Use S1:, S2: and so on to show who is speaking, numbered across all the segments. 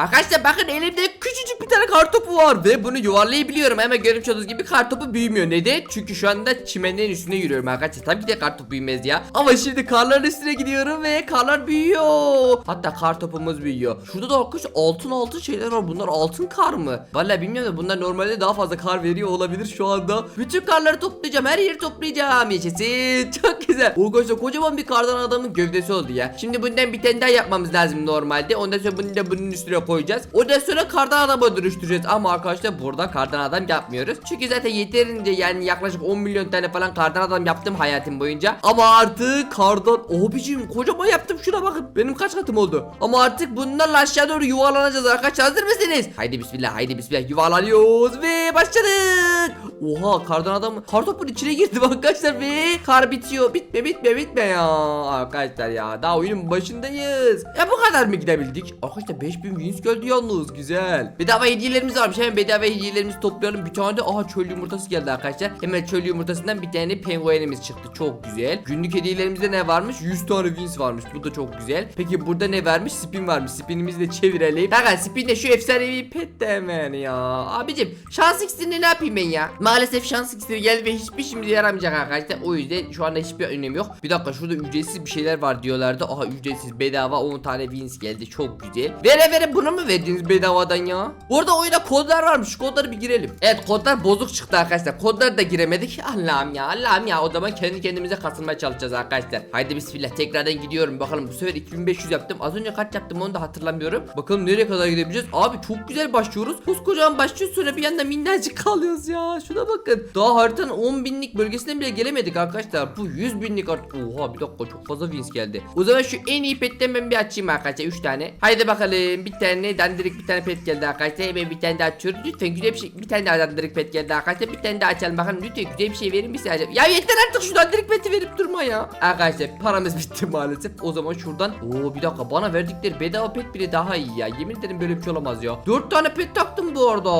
S1: Arkadaşlar bakın elimde küçücük bir tane kartopu var ve bunu yuvarlayabiliyorum. Hemen görmüş olduğunuz gibi kartopu büyümüyor. Neden? Çünkü şu anda çimenlerin üstüne yürüyorum arkadaşlar. Tabii ki de kartopu büyümez ya. Ama şimdi karların üstüne gidiyorum ve karlar büyüyor. Hatta kartopumuz büyüyor. Şurada da arkadaşlar altın altın şeyler var. Bunlar altın kar mı? Vallahi bilmiyorum da bunlar normalde daha fazla kar veriyor olabilir şu anda. Bütün karları toplayacağım. Her yeri toplayacağım. Yaşasın. Çok güzel. Arkadaşlar kocaman bir kardan adamın gövdesi oldu ya. Şimdi bundan bir tane daha yapmamız lazım normalde. Ondan sonra bunu da bunun üstüne koyacağız. Ondan sonra kardan adama dönüştüreceğiz. Ama arkadaşlar burada kardan adam yapmıyoruz. Çünkü zaten yeterince yani yaklaşık 10 milyon tane falan kardan adam yaptım hayatım boyunca. Ama artık kardan abicim kocaman yaptım şuna bakın. Benim kaç katım oldu. Ama artık bunlarla aşağı doğru yuvarlanacağız arkadaşlar. Hazır mısınız? Haydi bismillah haydi bismillah yuvarlanıyoruz ve başladık. Oha kardan adam kartopun içine girdim arkadaşlar ve kar bitiyor. Bitme bitme bitme ya. Arkadaşlar ya daha oyunun başındayız. Ya bu kadar mı gidebildik? Arkadaşlar 5000 wins geldi yalnız güzel. Bedava hediyelerimiz varmış. Hemen bedava hediyelerimizi toplayalım. Bir tane de aha çöl yumurtası geldi arkadaşlar. Hemen çöl yumurtasından bir tane penguenimiz çıktı. Çok güzel. Günlük hediyelerimizde ne varmış? 100 tane wins varmış. Bu da çok güzel. Peki burada ne vermiş? Spin varmış. Spinimizi de çevirelim. Bakın spin de şu efsanevi pet de hemen ya. Abicim şans iksirini ne yapayım ben ya? Maalesef şans iksiri geldi ve hiçbir işimize yaramayacak arkadaşlar. O yüzden şu anda hiçbir önemi yok. Bir dakika şurada ücretsiz bir şeyler var diyorlardı. Aha ücretsiz bedava 10 tane wins geldi. Çok güzel. Vere vere bunu mu verdiniz bedavadan ya? Burada oyunda kodlar varmış. Kodları bir girelim. Evet kodlar bozuk çıktı arkadaşlar. Kodları da giremedik. Allah'ım ya Allah'ım ya. O zaman kendi kendimize kasılmaya çalışacağız arkadaşlar. Haydi bismillah tekrardan gidiyorum. Bakalım bu sefer 2500 yaptım. Az önce kaç yaptım onu da hatırlamıyorum. Bakalım nereye kadar gidebileceğiz. Abi çok güzel başlıyoruz. Koskocaman başlıyoruz sonra bir anda minnacık kalıyoruz ya. Şuna bakın. Daha haritanın 10 binlik bölgesine bile gelemedik arkadaşlar. Bu 100 binlik art. Oha bir dakika çok fazla wins geldi. O zaman şu en iyi petten ben bir açayım arkadaşlar 3 tane. Haydi bakalım bir tane dandirik bir tane pet geldi arkadaşlar. Hemen bir tane daha açıyoruz. Lütfen güzel bir şey. Bir tane daha dandirik pet geldi arkadaşlar. Bir tane daha açalım bakalım. Lütfen güzel bir şey verin bir sadece. Ya yeter artık şu dandirik peti verip durma ya. Arkadaşlar paramız bitti maalesef. O zaman şuradan. Oo bir dakika bana verdikleri bedava pet bile daha iyi ya. Yemin ederim böyle bir şey olamaz ya. 4 tane pet taktım bu arada.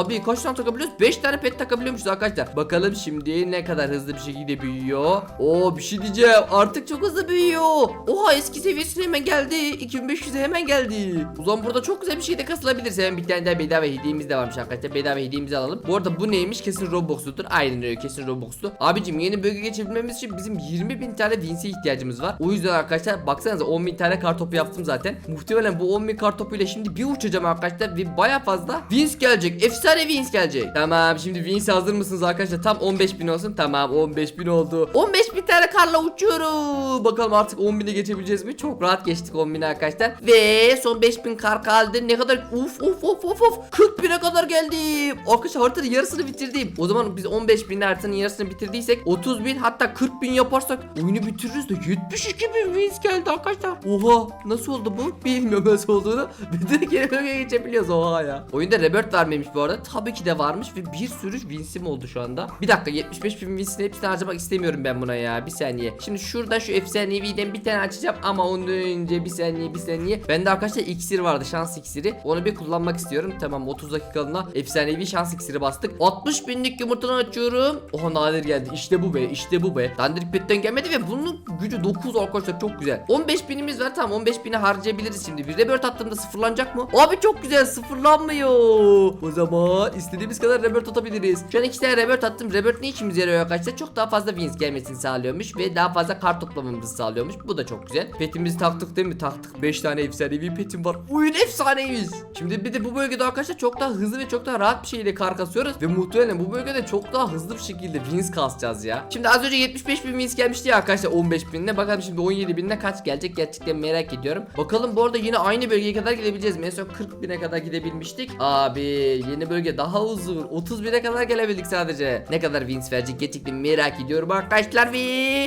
S1: Abi kaç tane takabiliyoruz? 5 tane pet takabiliyormuşuz arkadaşlar. Bakalım şimdi ne kadar hızlı bir şekilde büyüyor. Oo bir şey diyeceğim. Artık çok hızlı büyüyor. Oha eski seviyesine hemen geldi. 2500'e hemen geldi. O zaman burada çok güzel bir şey de kasılabilir. Hemen bir tane daha bedava hediyemiz de varmış arkadaşlar. Bedava hediyemizi alalım. Bu arada bu neymiş? Kesin Roblox'ludur. Aynen öyle kesin Roblox'lu. Abicim yeni bölge geçebilmemiz için bizim 20 bin tane Vince'e ihtiyacımız var. O yüzden arkadaşlar baksanıza 10 bin tane kartopu yaptım zaten. Muhtemelen bu 10 bin kartopuyla şimdi bir uçacağım arkadaşlar ve baya fazla Vince gelecek. Efsane Vince gelecek. Tamam şimdi Vince hazır mısınız arkadaşlar? Tam 15 bin olsun. Tamam 15 bin oldu. 15 bin tane karla uçuyorum. Bakalım artık 10 bini geçebileceğiz mi? Çok rahat geçtik 10 bini arkadaşlar. Ve son 5 bin kar kaldı. Ne kadar? Uf uf uf uf uf. 40 bine kadar geldim. Arkadaşlar haritanın yarısını bitirdim. O zaman biz 15 bin haritanın yarısını bitirdiysek 30 bin hatta 40 bin yaparsak oyunu bitiririz de 72 bin wins geldi arkadaşlar. Oha nasıl oldu bu? Bilmiyorum nasıl olduğunu. Bir de geri bölgeye geçebiliyoruz oha ya. Oyunda Rebirth var mıymış bu arada? Tabii ki de varmış ve bir sürü winsim oldu şu anda. Bir dakika 75 bin winsin hepsini harcamak istemiyorum ben buna ya. Bir saniye. Şimdi şurada şu efsaneviden bir tane açacağım ama ondan önce bir saniye bir saniye. Bende arkadaşlar iksir vardı şans iksiri. Onu bir kullanmak istiyorum. Tamam 30 dakikalığına efsanevi şans iksiri bastık. 60 binlik yumurtadan açıyorum. Oha nadir geldi. İşte bu be işte bu be. Dandirik petten gelmedi ve bunun gücü 9 arkadaşlar çok güzel. 15 binimiz var tamam 15 bini harcayabiliriz şimdi. Bir rebirth attığımda sıfırlanacak mı? Abi çok güzel sıfırlanmıyor. O zaman istediğimiz kadar rebirth atabiliriz. Şu an iki tane rebirth attım. Rebirth ne işimize yarıyor arkadaşlar? Çok daha fazla wins gelmesini sağlıyormuş ve daha fazla kart toplamamızı sağlıyormuş. Bu da çok güzel. Petimizi taktık değil mi? Taktık. 5 tane efsanevi petim var. Oyun efsaneyiz. Şimdi bir de bu bölgede arkadaşlar çok daha hızlı ve çok daha rahat bir şekilde kar kasıyoruz. Ve muhtemelen bu bölgede çok daha hızlı bir şekilde wins kasacağız ya. Şimdi az önce 75 bin wins gelmişti ya arkadaşlar 15 binine. Bakalım şimdi 17 binine kaç gelecek gerçekten merak ediyorum. Bakalım bu arada yine aynı bölgeye kadar gidebileceğiz mi? En son 40 bine kadar gidebilmiştik. Abi yeni bölge daha uzun. 30 bine kadar gelebildik sadece. Ne kadar wins verecek gerçekten merak ediyorum arkadaşlar ve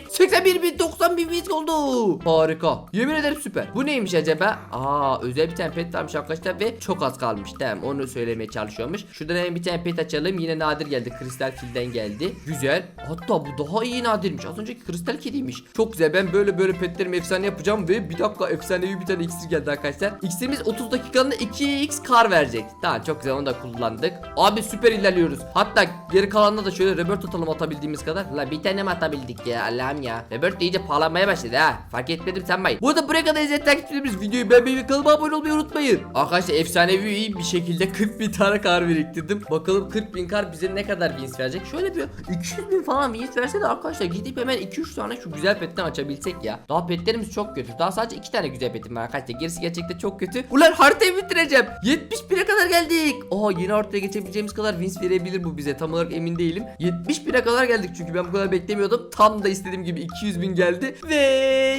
S1: 81 bin 90 bin wins oldu. Harika. Yemin ederim süper. Bu neymiş acaba? Aa özel bir tane varmış arkadaşlar ve çok az kalmış. Tamam onu söylemeye çalışıyormuş. Şuradan hemen bir tane pet açalım. Yine nadir geldi. Kristal filden geldi. Güzel. Hatta bu daha iyi nadirmiş. Az önceki kristal kediymiş. Çok güzel. Ben böyle böyle petlerimi efsane yapacağım ve bir dakika efsanevi bir tane iksir geldi arkadaşlar. İksirimiz 30 dakikalığında 2x kar verecek. Tamam çok güzel onu da kullandık. Abi süper ilerliyoruz. Hatta geri kalanında da şöyle rebirth atalım atabildiğimiz kadar. La bir tane mi atabildik ya Allah'ım ya. Rebirth de iyice pahalanmaya başladı ha. Fark etmedim sanmayın. Bu arada buraya kadar takipçilerimiz videoyu beğenmeyi ve kanalıma abone olmayı unutmayın. Arkadaşlar efsane efsanevi bir şekilde 40 bin tane kar biriktirdim. Bakalım 40 bin kar bize ne kadar wins verecek. Şöyle bir 200 bin falan wins verse de arkadaşlar gidip hemen 2-3 tane şu güzel petten açabilsek ya. Daha petlerimiz çok kötü. Daha sadece 2 tane güzel petim var arkadaşlar. Gerisi gerçekten çok kötü. Ulan haritayı bitireceğim. 70 bine kadar geldik. Oha yeni haritaya geçebileceğimiz kadar wins verebilir bu bize. Tam olarak emin değilim. 70 bine kadar geldik çünkü ben bu kadar beklemiyordum. Tam da istediğim gibi 200 bin geldi. Ve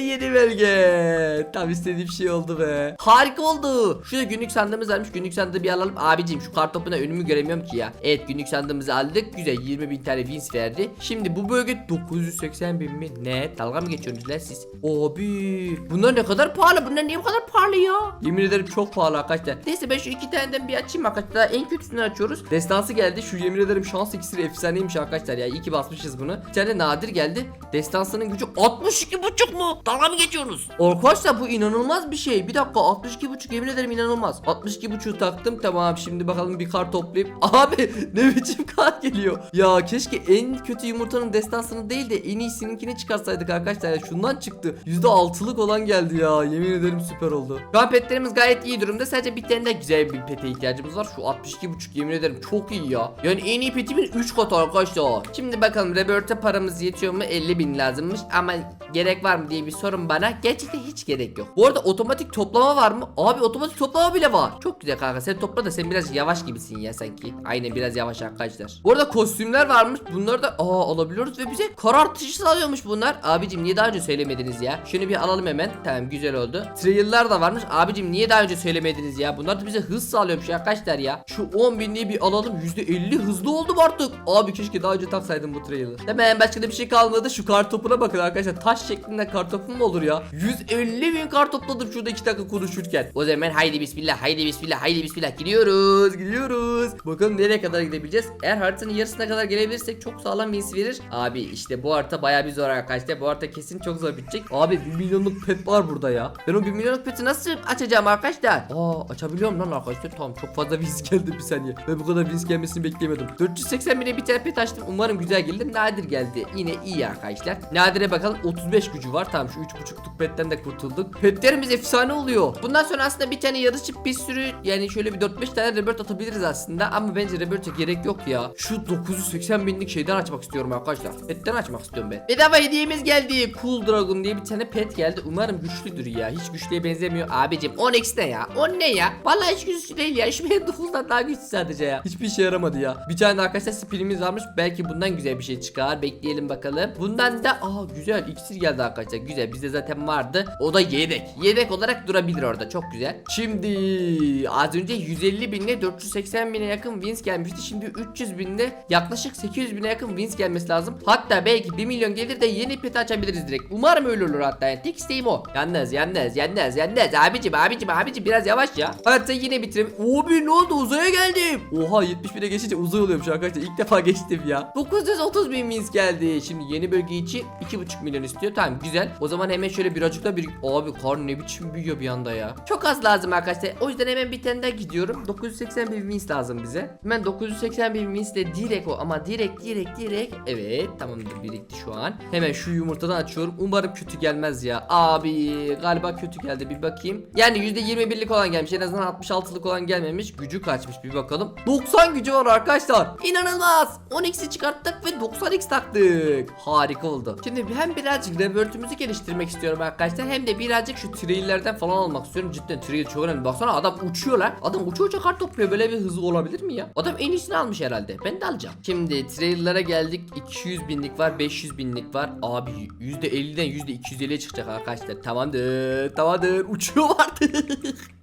S1: yeni belge. Tam istediğim şey oldu be. Harika oldu. Şurada günlük sandığımız varmış. Günlük sandığı bir alalım. Abicim şu kartopuna önümü göremiyorum ki ya. Evet günlük sandığımızı aldık. Güzel 20 bin tane wins verdi. Şimdi bu bölge 980 bin mi? Ne? Dalga mı geçiyorsunuz lan siz? Abi bunlar ne kadar pahalı? Bunlar niye bu kadar pahalı ya? Yemin ederim çok pahalı arkadaşlar. Neyse ben şu iki taneden bir açayım arkadaşlar. En kötüsünü açıyoruz. Destansı geldi. Şu yemin ederim şans iksiri efsaneymiş arkadaşlar ya. İyi ki basmışız bunu. Bir tane nadir geldi. Destansının gücü 62,5 mu? Dalga mı geçiyorsunuz? Arkadaşlar bu inanılmaz bir şey. Bir dakika 62,5 yemin ederim inanılmaz. 62,5 taktım tamam şimdi bakalım bir kar toplayıp. Abi ne biçim kar geliyor. Ya keşke en kötü yumurtanın destansını değil de en iyisininkini çıkarsaydık arkadaşlar. Ya şundan çıktı. %6'lık olan geldi ya. Yemin ederim süper oldu. Şu an petlerimiz gayet iyi durumda. Sadece bir tane de güzel bir pete ihtiyacımız var. Şu 62,5 yemin ederim çok iyi ya. Yani en iyi petimin 3 katı arkadaşlar. Şimdi bakalım Rebirth'e paramız yetiyor mu? 50 bin lazımmış ama gerek var mı diye bir sorun bana. Gerçekten hiç gerek yok. Bu arada otomatik toplama var mı? Abi otomatik toplama bile var. Çok güzel kanka. Sen topla da sen biraz yavaş gibisin ya sanki. Aynen biraz yavaş arkadaşlar. Bu arada kostümler varmış. Bunları da aa alabiliyoruz ve bize karartıcı sağlıyormuş bunlar. Abicim niye daha önce söylemediniz ya? Şunu bir alalım hemen. Tamam güzel oldu. Trail'lar da varmış. Abicim niye daha önce söylemediniz ya? Bunlar da bize hız sağlıyormuş arkadaşlar ya. Şu 10 binliği bir alalım. %50 hızlı oldum artık. Abi keşke daha önce taksaydım bu trailer'ı. Hemen başka da bir şey kalmadı. Şu kar topuna bakın arkadaşlar. Taş şeklinde kar topu mu olur ya? 150 bin kar topladım şurada 2 dakika konuşurken. O zaman haydi bismillah, haydi bismillah, haydi bismillah. Gidiyoruz, gidiyoruz. Bakalım nereye kadar gidebileceğiz. Eğer haritanın yarısına kadar gelebilirsek çok sağlam wins verir. Abi işte bu harita baya bir zor arkadaşlar. Bu harita kesin çok zor bitecek. Abi 1 milyonluk pet var burada ya. Ben o 1 milyonluk peti nasıl açacağım arkadaşlar? Aa açabiliyorum lan arkadaşlar. Tamam çok fazla wins geldi bir saniye. Ben bu kadar wins gelmesini beklemiyordum. 480 bine bir tane pet açtım. Umarım güzel gelir. Nadir geldi. Yine iyi arkadaşlar. Nadir'e bakalım 35 gücü var. Tamam şu 3.5'luk petten de kurtulduk. Petlerimiz efsane oluyor. Bundan sonra aslında bir tane yarışıp bir sürü yani şöyle bir 4-5 tane rebirth atabiliriz aslında. Ama bence rebirth'e gerek yok ya. Şu 980 binlik şeyden açmak istiyorum arkadaşlar. Petten açmak istiyorum ben. Bedava hediyemiz geldi. Cool Dragon diye bir tane pet geldi. Umarım güçlüdür ya. Hiç güçlüye benzemiyor. Abicim 10x ne ya? 10 ne ya? Vallahi hiç güçlü değil ya. Şu Handful'dan daha güçlü sadece ya. Hiçbir işe yaramadı ya. Bir tane de arkadaşlar spinimiz varmış. Belki bundan güzel bir şey çıkar. Bekleyelim bakalım. Bundan da aa güzel iksir geldi arkadaşlar. Güzel. Bizde zaten vardı. O da yedek. Yedek olarak durabilir orada. Çok güzel. Şimdi az önce 150 binle 480 bine yakın wins gelmişti. Şimdi 300 binle yaklaşık 800 bine yakın wins gelmesi lazım. Hatta belki 1 milyon gelir de yeni pet açabiliriz direkt. Umarım öyle olur hatta. Yani tek isteğim o. Yalnız yalnız yalnız yalnız abicim abicim abicim biraz yavaş ya. Haritayı yine bitirelim. Abi ne oldu uzaya geldim. Oha 70 bine geçince uzay oluyormuş arkadaşlar. İlk defa geçtim ya. 930 bin wins geldi. Şimdi yeni bölge için 2,5 milyon istiyor. Tamam güzel. O zaman hemen şöyle birazcık da bir... Abi kar ne biçim büyüyor bir anda ya. Çok az lazım arkadaşlar. O yüzden hemen bir tane gidiyorum. 980 bin wins lazım bize. Hemen 980 bin wins de direkt o ama direkt direkt direkt. Evet tamamdır birikti şu an. Hemen şu yumurtadan açıyorum. Umarım kötü gelmez ya. Abi galiba kötü geldi bir bakayım. Yani %21'lik olan gelmiş. En azından 66'lık olan gelmemiş. Gücü kaçmış bir bakalım. 90 gücü var arkadaşlar. İnanılmaz. 10x'i çıkarttık ve 90x taktık. Harika oldu. Şimdi hem birazcık rebirth'ümüzü geliştirmek istiyorum arkadaşlar. Hem de birazcık şu trail'lerden falan almak istiyorum. Cidden trail çok önemli. Baksana adam uçuyor lan. Adam uçuyor uçuyor kart topluyor. Böyle bir hızı olabilir mi ya? Adam en iyisini almış herhalde. Ben de alacağım. Şimdi trail'lere geldik. 200 binlik var. 500 binlik var. Abi %50'den %250'ye çıkacak arkadaşlar. Tamamdır. Tamamdır. Uçuyor artık.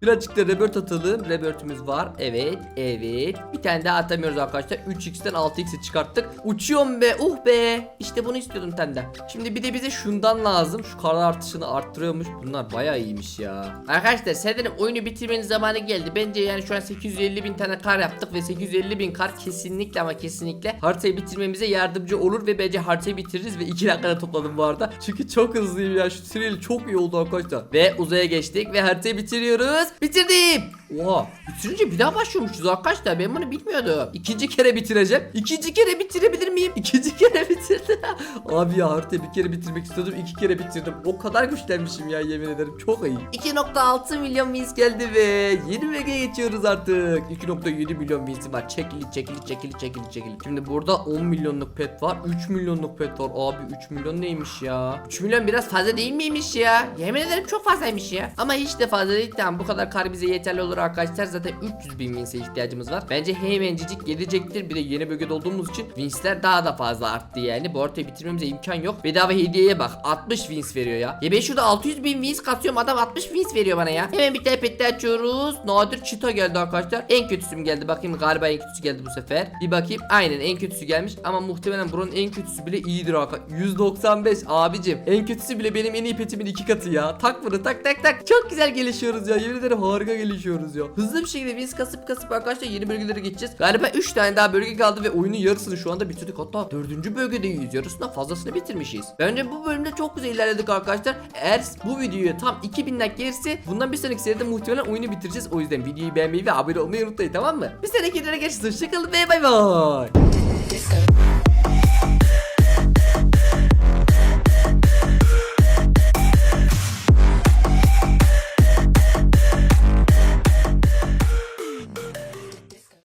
S1: Birazcık da rebirth atalım. Rebirth'ümüz var. Evet. Evet. Bir tane daha atamıyoruz arkadaşlar. 3x'ten 6x'e çıkarttık. Uçuyorum be. Uh be. İşte bunu istiyordum senden. Şimdi bir de bize şundan lazım. Şu kar artışını arttırıyormuş. Bunlar bayağı iyiymiş ya. Arkadaşlar sanırım oyunu bitirmenin zamanı geldi. Bence yani şu an 850 bin tane kar yaptık ve 850 bin kar kesinlikle ama kesinlikle haritayı bitirmemize yardımcı olur ve bence haritayı bitiririz ve 2 dakikada topladım bu arada. Çünkü çok hızlıyım ya. Şu trail çok iyi oldu arkadaşlar. Ve uzaya geçtik ve haritayı bitiriyoruz. Bitirdim. Oha. Bitirince bir daha başlıyormuşuz arkadaşlar. Ben bunu bilmiyordum. İkinci kere bitireceğim. İkinci kere bitirebilir miyim? İkinci kere bitirdim. Abi ya haritayı bir kere bitirmek istiyordum. iki kere bitirdim. O kadar güçlenmişim ya yemin ederim. Çok iyi. 2.6 milyon wins geldi ve yeni bölgeye geçiyoruz artık. 2.7 milyon binsi var. Çekili çekili çekili çekili çekili. Şimdi burada 10 milyonluk pet var. 3 milyonluk pet var. Abi 3 milyon neymiş ya? 3 milyon biraz fazla değil miymiş ya? Yemin ederim çok fazlaymış ya. Ama hiç de fazla değil. Tamam bu kadar kar bize yeterli olur arkadaşlar. Zaten 300 bin vinse ihtiyacımız var. Bence hemencecik gelecektir. Bir de yeni bölgede olduğumuz için winsler daha da fazla arttı yani. Bu haritayı bitirmemize imkan yok. Bedava hediyeye bak. 60 wins veriyor ya. Ya ben şurada 600 bin wins kasıyorum. Adam 60 wins veriyor bana ya. Hemen bir pette açıyoruz. Nadir çita geldi arkadaşlar. En kötüsü mü geldi? Bakayım galiba en kötüsü geldi bu sefer. Bir bakayım. Aynen en kötüsü gelmiş. Ama muhtemelen buranın en kötüsü bile iyidir arkadaşlar. 195 abicim. En kötüsü bile benim en iyi petimin iki katı ya. Tak bunu tak tak tak. Çok güzel gelişiyoruz ya. Yemin ederim harika gelişiyoruz ya. Hızlı bir şekilde wins kasıp kasıp arkadaşlar yeni bölgelere geçeceğiz. Galiba 3 tane daha bölge kaldı ve oyunun yarısını şu anda bitirdik. Hatta 4. bölgedeyiz. Yarısından fazlasını bitirmişiz. Bence bu bölümde çok güzel ilerledik arkadaşlar. Eğer bu videoya tam 2000 like gelirse bundan bir sonraki seride muhtemelen oyunu bitireceğiz. O yüzden videoyu beğenmeyi ve abone olmayı unutmayın tamam mı? Bir sonraki videoya geçeceğiz. Hoşçakalın ve bay bay.